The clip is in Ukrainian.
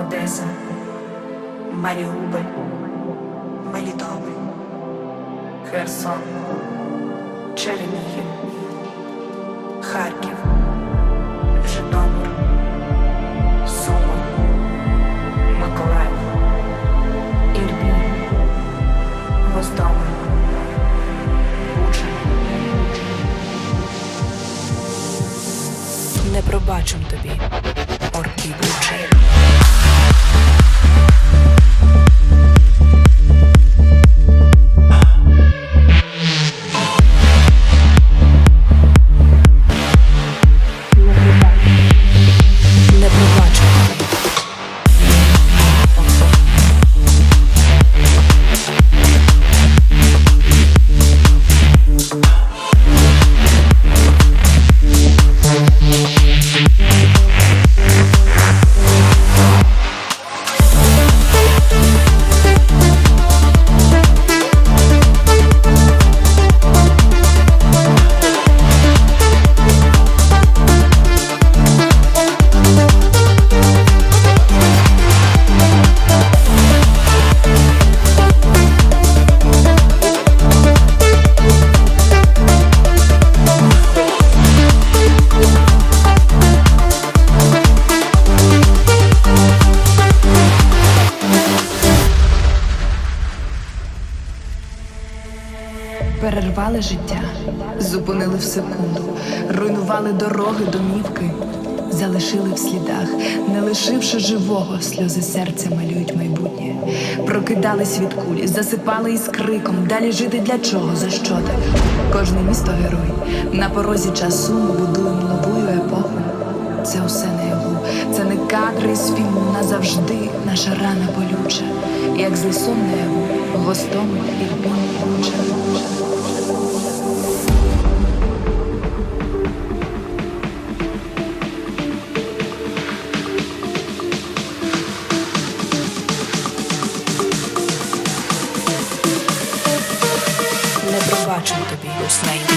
Одеса, Маріуполь, Мелітополь, Херсон, Чернігів, Харків, Житомир, Суми, Миколаїв, Ірпінь, Гостомель, Буча. Не пробачим тобі, орки Бучі. Thank you. Перервали життя, зупинили в секунду, руйнували дороги, домівки, залишили в слідах, не лишивши живого, сльози серця малюють майбутнє. Прокидались від кулі, засипали із криком. Далі жити для чого? За що так? Кожне місто герой. На порозі часу ми будуємо нову епоху. Це усе з фільму назавжди, наша рана болюча. Як злий сон наяву, і буча. Не пробачим тобі, Русней.